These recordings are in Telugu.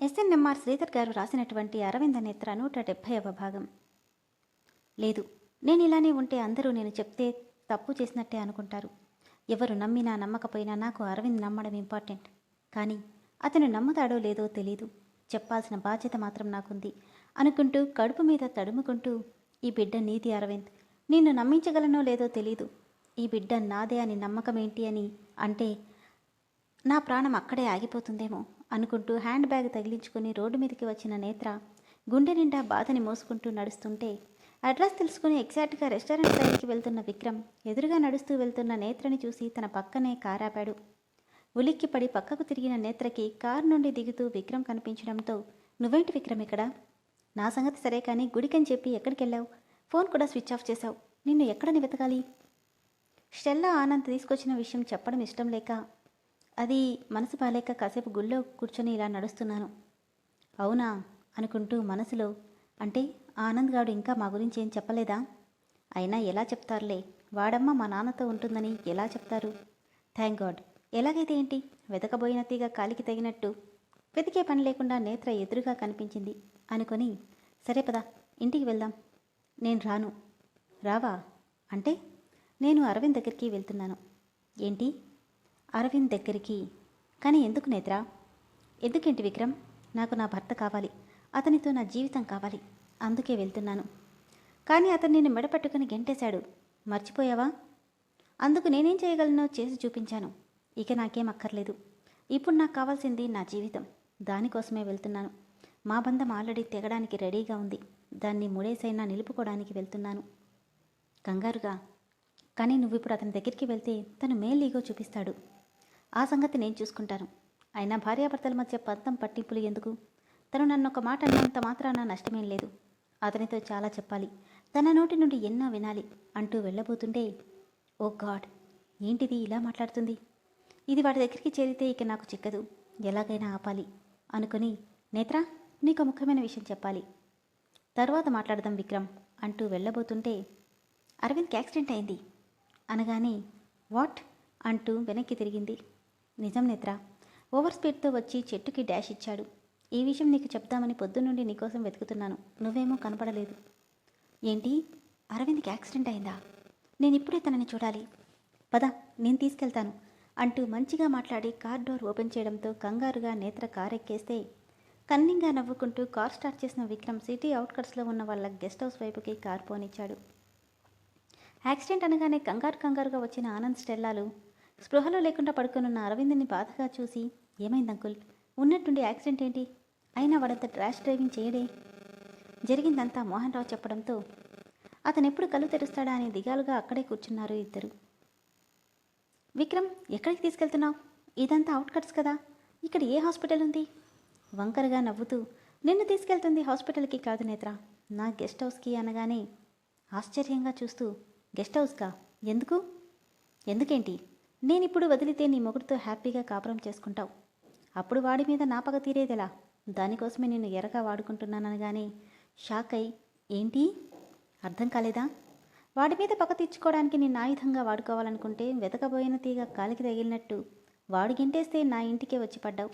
ఎస్ఎన్ఎంఆర్ శ్రీధర్ గారు రాసినటువంటి అరవింద నేత్ర నూట డెబ్భైవ భాగం. లేదు నేను ఇలానే ఉంటే అందరూ నేను చెప్తే తప్పు చేసినట్టే అనుకుంటారు. ఎవరు నమ్మినా నమ్మకపోయినా నాకు అరవింద్ నమ్మడం ఇంపార్టెంట్. కానీ అతను నమ్ముతాడో లేదో తెలీదు. చెప్పాల్సిన బాధ్యత మాత్రం నాకుంది. అనుకుంటూ కడుపు మీద తడుముకుంటూ ఈ బిడ్డ నీది అరవింద్. నిన్ను నమ్మించగలనో లేదో తెలీదు. ఈ బిడ్డ నాదే అని నమ్మకం ఏంటి అని అంటే నా ప్రాణం అక్కడే ఆగిపోతుందేమో. అనుకుంటూ హ్యాండ్ బ్యాగ్ తగిలించుకుని రోడ్డు మీదకి వచ్చిన నేత్ర గుండె నిండా బాధని మోసుకుంటూ నడుస్తుంటే అడ్రస్ తెలుసుకుని ఎగ్జాక్ట్గా రెస్టారెంట్ దగ్గరికి వెళ్తున్న విక్రమ్ ఎదురుగా నడుస్తూ వెళ్తున్న నేత్రని చూసి తన పక్కనే కారాపాడు ఉలిక్కిపడి పక్కకు తిరిగిన నేత్రకి కారు నుండి దిగుతూ విక్రమ్ కనిపించడంతో నువ్వేంటి విక్రమ్ ఇక్కడ? నా సంగతి సరే కానీ గుడికని చెప్పి ఎక్కడికి వెళ్ళావు ఫోన్ కూడా స్విచ్ ఆఫ్ చేశావు. నిన్ను ఎక్కడని వెతకాలి? స్టెల్లా ఆనంద్ తీసుకొచ్చిన విషయం చెప్పడం ఇష్టం లేక అది మనసు పాలేక కాసేపు గుళ్ళో కూర్చొని ఇలా నడుస్తున్నాను. అవునా? అనుకుంటూ మనసులో అంటే ఆనంద్ గాడు ఇంకా మా గురించి ఏం చెప్పలేదా? అయినా ఎలా చెప్తారులే? వాడమ్మ మా నాన్నతో ఉంటుందని ఎలా చెప్తారు? Thank God. ఎలాగైతే ఏంటి? వెతకబోయిన తీగ కాలికి తగినట్టు. వెతికే పని లేకుండా నేత్ర ఎదురుగా కనిపించింది. అనుకొని సరే పదా ఇంటికి వెళ్దాం. నేను రాను. రావా? అంటే నేను అరవింద్ దగ్గరికి వెళ్తున్నాను. ఏంటి? అరవింద్ దగ్గరికి. కానీ ఎందుకు నేత్రా? ఎందుకేంటి విక్రమ్? నాకు నా భర్త కావాలి. అతనితో నా జీవితం కావాలి. అందుకే వెళ్తున్నాను. కానీ అతను నిన్ను మెడపట్టుకుని గెంటేశాడు. మర్చిపోయావా? అందుకు నేనేం చేయగలనో? చేసి చూపించాను. ఇక నాకేం అక్కర్లేదు. ఇప్పుడు నాకు కావాల్సింది నా జీవితం. దానికోసమే వెళ్తున్నాను. మా బంధం ఆల్రెడీ తెగడానికి రెడీగా ఉంది. దాన్ని ముడేసైనా నిలుపుకోవడానికి వెళ్తున్నాను. కంగారుగా. కానీ నువ్వు ఇప్పుడు అతని దగ్గరికి వెళ్తే తను మేల్ ఈగో చూపిస్తాడు. ఆ సంగతి నేను చూసుకుంటాను. అయినా భార్యాభర్తల మధ్య పంతం పట్టింపులు ఎందుకు? తను నన్ను ఒక మాట అన్నంత మాత్రాన నష్టమేం లేదు. అతనితో చాలా చెప్పాలి. తన నోటి నుండి ఎన్నో వినాలి అంటూ వెళ్ళబోతుంటే ఓ గాడ్! ఏంటిది ఇలా మాట్లాడుతుంది? ఇది వాడి దగ్గరికి చేరితే ఇక నాకు చిక్కదు. ఎలాగైనా ఆపాలి అనుకుని నేత్ర నీకు ముఖ్యమైన విషయం చెప్పాలి. తర్వాత మాట్లాడదాం విక్రమ్ అంటూ వెళ్ళబోతుంటే అరవింద్కి యాక్సిడెంట్ అయింది. అనగానే వాట్? అంటూ వెనక్కి తిరిగింది. నిజం నేత్ర. ఓవర్ స్పీడ్తో వచ్చి చెట్టుకి డాష్ ఇచ్చాడు. ఈ విషయం నీకు చెప్దామని పొద్దున్నుండి నీకోసం వెతుకుతున్నాను. నువ్వేమో కనపడలేదు. ఏంటి? అరవింద్కి యాక్సిడెంట్ అయిందా? నేను ఇప్పుడే తనని చూడాలి. పద నేను తీసుకెళ్తాను అంటూ మంచిగా మాట్లాడి కార్ డోర్ ఓపెన్ చేయడంతో కంగారుగా నేత్ర కార్ ఎక్కేస్తే కన్నింగా నవ్వుకుంటూ కార్ స్టార్ట్ చేసిన విక్రమ్ సిటీ అవుట్కట్స్లో ఉన్న వాళ్ళ గెస్ట్ హౌస్ వైపుకి కార్ పోనిచ్చాడు. యాక్సిడెంట్ అనగానే కంగారు కంగారుగా వచ్చిన ఆనంద్ స్టెల్లాలు స్పృహలో లేకుండా పడుకొనున్న అరవింద్ని బాధగా చూసి ఏమైంది అంకుల్? ఉన్నట్టుండి యాక్సిడెంట్ ఏంటి? అయినా వాడంత ట్రాష్ డ్రైవింగ్ చేయడే? జరిగిందంతా మోహన్ రావు చెప్పడంతో అతను ఎప్పుడు కళ్ళు తెరుస్తాడా అని దిగాలుగా అక్కడే కూర్చున్నారు ఇద్దరు. విక్రమ్ ఎక్కడికి తీసుకెళ్తున్నావు? ఇదంతా అవుట్కట్స్ కదా? ఇక్కడ ఏ హాస్పిటల్ ఉంది? వంకరగా నవ్వుతూ నిన్ను తీసుకెళ్తుంది హాస్పిటల్కి కాదు నేత్ర. నా గెస్ట్ హౌస్కి అనగానే ఆశ్చర్యంగా చూస్తూ గెస్ట్ హౌస్కా? ఎందుకు? ఎందుకేంటి? నేనిప్పుడు వదిలితే నీ మొగుడితో హ్యాపీగా కాపురం చేసుకుంటావు. అప్పుడు వాడి మీద నా పగ తీరేదెలా? దానికోసమే నేను ఎరగా వాడుకుంటున్నాననగానే షాక్ అయి ఏంటి? అర్థం కాలేదా? వాడి మీద పగ తీర్చుకోవడానికి నేను ఆయుధంగా వాడుకోవాలనుకుంటే వెతకబోయిన తీగ కాలికి తగిలినట్టు వాడు గింటేస్తే నా ఇంటికే వచ్చి పడ్డావు.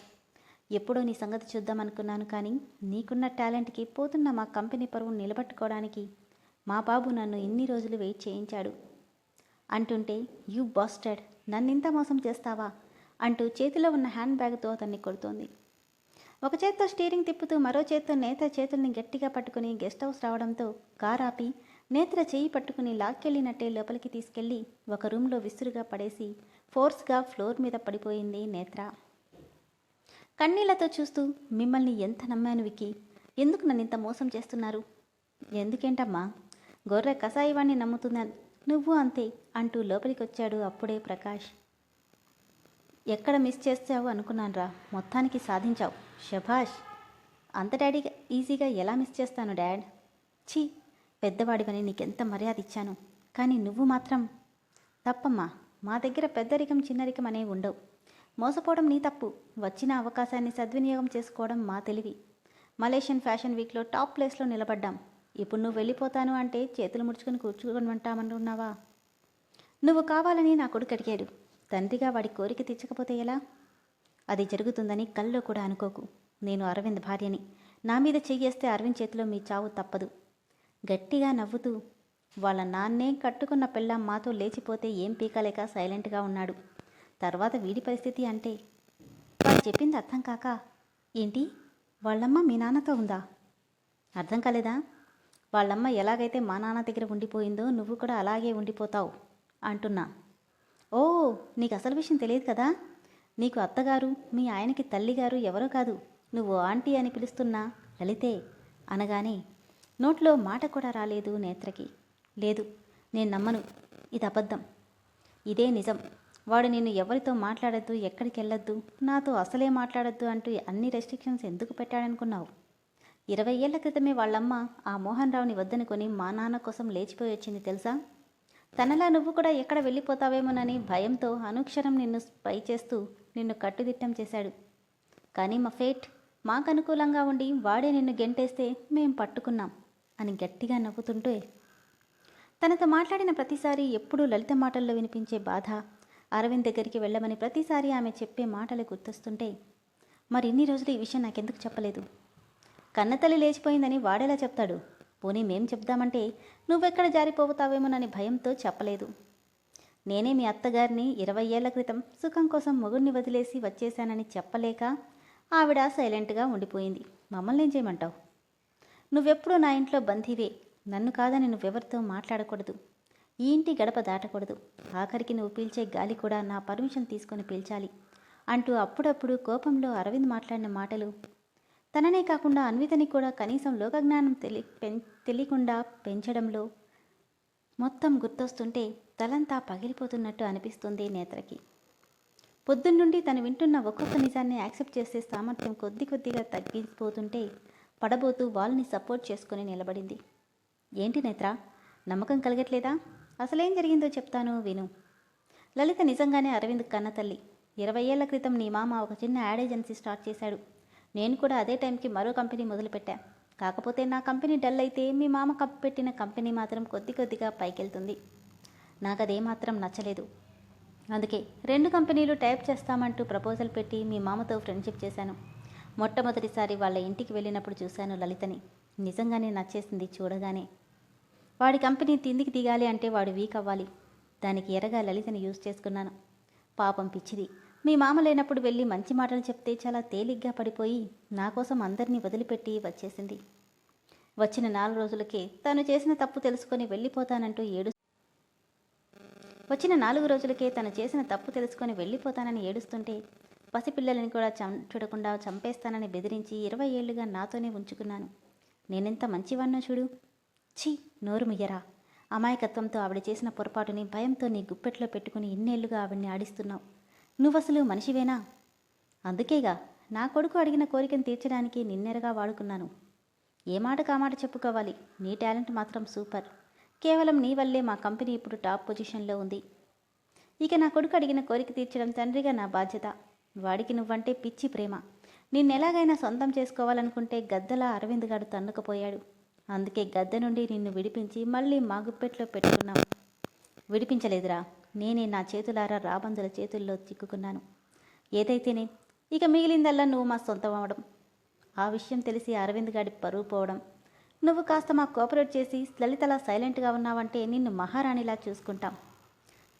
ఎప్పుడో నీ సంగతి చూద్దామనుకున్నాను కానీ నీకున్న టాలెంట్కి పోతున్న మా కంపెనీ పరువు నిలబెట్టుకోవడానికి మా బాబు నన్ను ఇన్ని రోజులు వెయిట్ చేయించాడు? అంటుంటే యూ బాస్టెడ్ నన్నింత మోసం చేస్తావా? అంటూ చేతిలో ఉన్న హ్యాండ్ బ్యాగ్తో అతన్ని కొడుతోంది. ఒక చేత్తో స్టీరింగ్ తిప్పుతూ మరో చేత్తో నేత్ర చేతుల్ని గట్టిగా పట్టుకుని గెస్ట్ హౌస్ రావడంతో కార్ ఆపి నేత్ర చేయి పట్టుకుని లాక్కెళ్ళినట్టే లోపలికి తీసుకెళ్ళి ఒక రూమ్లో విసురుగా పడేసి ఫోర్స్గా ఫ్లోర్ మీద పడిపోయింది నేత్ర. కన్నీళ్ళతో చూస్తూ మిమ్మల్ని ఎంత నమ్మాను వికి ఎందుకు నన్ను ఇంత మోసం చేస్తున్నారు? ఎందుకేంటమ్మా? గొర్రె కషాయివాణ్ణి నమ్ముతుందని నువ్వు అంతే అంటూ లోపలికొచ్చాడు అప్పుడే ప్రకాష్. ఎక్కడ మిస్ చేస్తావు అనుకున్నానురా మొత్తానికి సాధించావు. శభాష్ అంత డాడీగా ఈజీగా ఎలా మిస్ చేస్తాను డాడ్? ఛీ పెద్దవాడివని నీకెంత మర్యాద ఇచ్చాను. కానీ నువ్వు మాత్రం తప్పమ్మా మా దగ్గర పెద్దరికం చిన్నరికం అనేవి ఉండవు. మోసపోవడం నీ తప్పు. వచ్చిన అవకాశాన్ని సద్వినియోగం చేసుకోవడం మా తెలివి. మలేషియన్ ఫ్యాషన్ వీక్లో టాప్ ప్లేస్లో నిలబడ్డాం. ఇప్పుడు నువ్వు వెళ్ళిపోతాను అంటే చేతులు ముడుచుకుని కూర్చుకొని ఉంటామనుకున్నావా నువ్వు కావాలని నా కొడుకు అడిగాడు. తండ్రిగా వాడి కోరిక తీర్చకపోతే ఎలా? అది జరుగుతుందని కల్లో కూడా అనుకోకు. నేను అరవింద్ భార్యని. నా మీద చెయ్యేస్తే అరవింద్ చేతిలో మీ చావు తప్పదు. గట్టిగా నవ్వుతూ వాళ్ళ నాన్నే కట్టుకున్న పిల్ల మాతో లేచిపోతే ఏం పీకలేక సైలెంట్గా ఉన్నాడు. తర్వాత వీడి పరిస్థితి అంటే? వాడు చెప్పింది అర్థం కాక. ఏంటి? వాళ్ళమ్మ మీ నాన్నతో ఉందా? అర్థం కాలేదా? వాళ్ళమ్మ ఎలాగైతే మా నాన్న దగ్గర ఉండిపోయిందో నువ్వు కూడా అలాగే ఉండిపోతావు అంటున్నా. ఓ నీకు అసలు విషయం తెలియదు కదా? నీకు అత్తగారు మీ ఆయనకి తల్లిగారు ఎవరో కాదు. నువ్వు ఆంటీ అని పిలుస్తున్నా లలితే అనగానే నోట్లో మాట కూడా రాలేదు నేత్రకి. లేదు నేను నమ్మను. ఇది అబద్ధం. ఇదే నిజం. వాడు నిన్ను ఎవరితో మాట్లాడద్దు ఎక్కడికి వెళ్ళొద్దు నాతో అసలే మాట్లాడద్దు అంటూ అన్ని రెస్ట్రిక్షన్స్ ఎందుకు పెట్టాడనుకున్నావు? ఇరవై ఏళ్ళ క్రితమే వాళ్ళమ్మ ఆ మోహన్ రావుని వద్దనుకొని మా నాన్న కోసం లేచిపోయి వచ్చింది తెలుసా? తనలా నువ్వు కూడా ఎక్కడ వెళ్ళిపోతావేమోనని భయంతో అనుక్షరం నిన్ను స్పై చేస్తూ నిన్ను కట్టుదిట్టం చేశాడు. కానీ మా ఫేట్ మాకు అనుకూలంగా ఉండి వాడే నిన్ను గెంటేస్తే మేం పట్టుకున్నాం అని గట్టిగా నవ్వుతుంటే తనతో మాట్లాడిన ప్రతిసారి ఎప్పుడూ లలిత మాటల్లో వినిపించే బాధ అరవింద్ దగ్గరికి వెళ్ళమని ప్రతిసారి ఆమె చెప్పే మాటలు గుర్తొస్తుంటే మరి ఇన్ని రోజులు ఈ విషయం నాకెందుకు చెప్పలేదు? కన్నతల్లి లేచిపోయిందని వాడేలా చెప్తాడు. పోనీ మేం చెప్దామంటే నువ్వెక్కడ జారిపోతావేమోనని భయంతో చెప్పలేదు. నేనే మీ అత్తగారిని ఇరవై ఏళ్ళ క్రితం సుఖం కోసం మొగుడిని వదిలేసి వచ్చేశానని చెప్పలేక ఆవిడ సైలెంట్గా ఉండిపోయింది. మమ్మల్ని ఏం చేయమంటావు? నువ్వెప్పుడూ నా ఇంట్లో బంధీవే. నన్ను కాదని నువ్వెవరితో మాట్లాడకూడదు. ఈ ఇంటి గడప దాటకూడదు. ఆఖరికి నువ్వు పీల్చే గాలి కూడా నా పర్మిషన్ తీసుకొని పీల్చాలి. అంటూ అప్పుడప్పుడు కోపంలో అరవింద్ మాట్లాడిన మాటలు తననే కాకుండా అన్వితని కూడా కనీసం లోకజ్ఞానం తెలి పెం తెలియకుండా పెంచడంలో మొత్తం గుర్తొస్తుంటే తలంతా పగిలిపోతున్నట్టు అనిపిస్తుంది నేత్రకి. పొద్దున్నుండి తను వింటున్న ఒక్కొక్క నిజాన్ని యాక్సెప్ట్ చేసే సామర్థ్యం కొద్ది కొద్దిగా తగ్గిపోతుంటే పడబోతూ వాళ్ళని సపోర్ట్ చేసుకుని నిలబడింది. ఏంటి నేత్ర? నమ్మకం కలగట్లేదా? అసలేం జరిగిందో చెప్తాను విను. లలిత నిజంగానే అరవింద్ కన్న తల్లి ఇరవై ఏళ్ళ క్రితం నీ మామ ఒక చిన్న యాడ్ ఏజెన్సీ స్టార్ట్ చేశాడు. నేను కూడా అదే టైంకి మరో కంపెనీ మొదలుపెట్టా. కాకపోతే నా కంపెనీ డల్ అయితే మీ మామ కప్పు పెట్టిన కంపెనీ మాత్రం కొద్ది కొద్దిగా పైకెళ్తుంది. నాకు అదేమాత్రం నచ్చలేదు. అందుకే రెండు కంపెనీలు టైప్ చేస్తామంటూ ప్రపోజల్ పెట్టి మీ మామతో ఫ్రెండ్షిప్ చేశాను. మొట్టమొదటిసారి వాళ్ళ ఇంటికి వెళ్ళినప్పుడు చూశాను లలితని. నిజంగానే నచ్చేసింది చూడగానే. వాడి కంపెనీ తిందికి దిగాలి అంటే వాడు వీక్ అవ్వాలి. దానికి ఎరగా లలితని యూజ్ చేసుకున్నాను. పాపం పిచ్చిది. మీ మామ లేనప్పుడు వెళ్ళి మంచి మాటలు చెప్తే చాలా తేలిగ్గా పడిపోయి నా కోసం అందరినీ వదిలిపెట్టి వచ్చేసింది. వచ్చిన నాలుగు రోజులకే తను చేసిన తప్పు తెలుసుకొని వెళ్ళిపోతానంటూ ఏడు వచ్చిన నాలుగు రోజులకే తను చేసిన తప్పు తెలుసుకొని వెళ్ళిపోతానని ఏడుస్తుంటే పసిపిల్లలని కూడా చం చూడకుండా చంపేస్తానని బెదిరించి ఇరవై ఏళ్ళుగా నాతోనే ఉంచుకున్నాను. నేనెంత మంచివాణ్ణో చూడు. ఛీ నోరు ముయ్యరా. అమాయకత్వంతో ఆవిడ చేసిన పొరపాటుని భయంతో నీ గుప్పెట్లో పెట్టుకుని ఇన్నేళ్ళుగా ఆవిడ్ని ఆడిస్తున్నావు. నువ్వసలు మనిషివేనా? అందుకేగా నా కొడుకు అడిగిన కోరికను తీర్చడానికి నిన్నెరగా వాడుకున్నాను. ఏ మాట కామాట చెప్పుకోవాలి? నీ టాలెంట్ మాత్రం సూపర్. కేవలం నీ వల్లే మా కంపెనీ ఇప్పుడు టాప్ పొజిషన్లో ఉంది. ఇక నా కొడుకు అడిగిన కోరిక తీర్చడం తండ్రిగా నా బాధ్యత. వాడికి నువ్వంటే పిచ్చి ప్రేమ. నిన్నెలాగైనా సొంతం చేసుకోవాలనుకుంటే గద్దలా అరవింద్ గారు తన్నుకుపోయాడు. అందుకే గద్దె నుండి నిన్ను విడిపించి మళ్ళీ మా గుప్పెట్లో పెట్టుకున్నాం. విడిపించలేదురా. నేనే నా చేతులారా రాబందుల చేతుల్లో చిక్కుకున్నాను. ఏదైతేనే ఇక మిగిలిందల్లా నువ్వు మా సొంతం అవడం ఆ విషయం తెలిసి అరవింద్ గాడి పరువు పోవడం. నువ్వు కాస్త మా కోఆపరేట్ చేసి లలితలా సైలెంట్గా ఉన్నావంటే నిన్ను మహారాణిలా చూసుకుంటాం.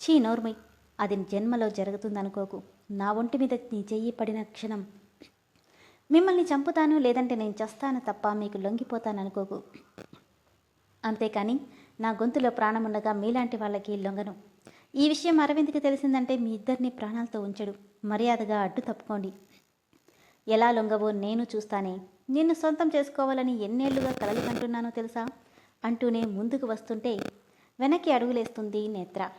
చీ నోర్మయ్ అది జన్మలో జరుగుతుందనుకోకు. నా ఒంటి మీద నీ చెయ్యి పడిన క్షణం. మిమ్మల్ని చంపుతాను లేదంటే నేను చస్తాను తప్ప మీకు లొంగిపోతాననుకోకు. అంతేకాని నా గొంతులో ప్రాణముండగా మీలాంటి వాళ్ళకి లొంగను. ఈ విషయం అరవింద్కి తెలిసిందంటే మీ ఇద్దరిని ప్రాణాలతో ఉంచడు. మర్యాదగా అడ్డు తప్పుకోండి. ఎలా లొంగవో నేను చూస్తానే. నిన్ను సొంతం చేసుకోవాలని ఎన్నేళ్ళుగా కలలు కంటున్నానో తెలుసా? అంటూనే ముందుకు వస్తుంటే వెనక్కి అడుగులేస్తుంది నేత్ర.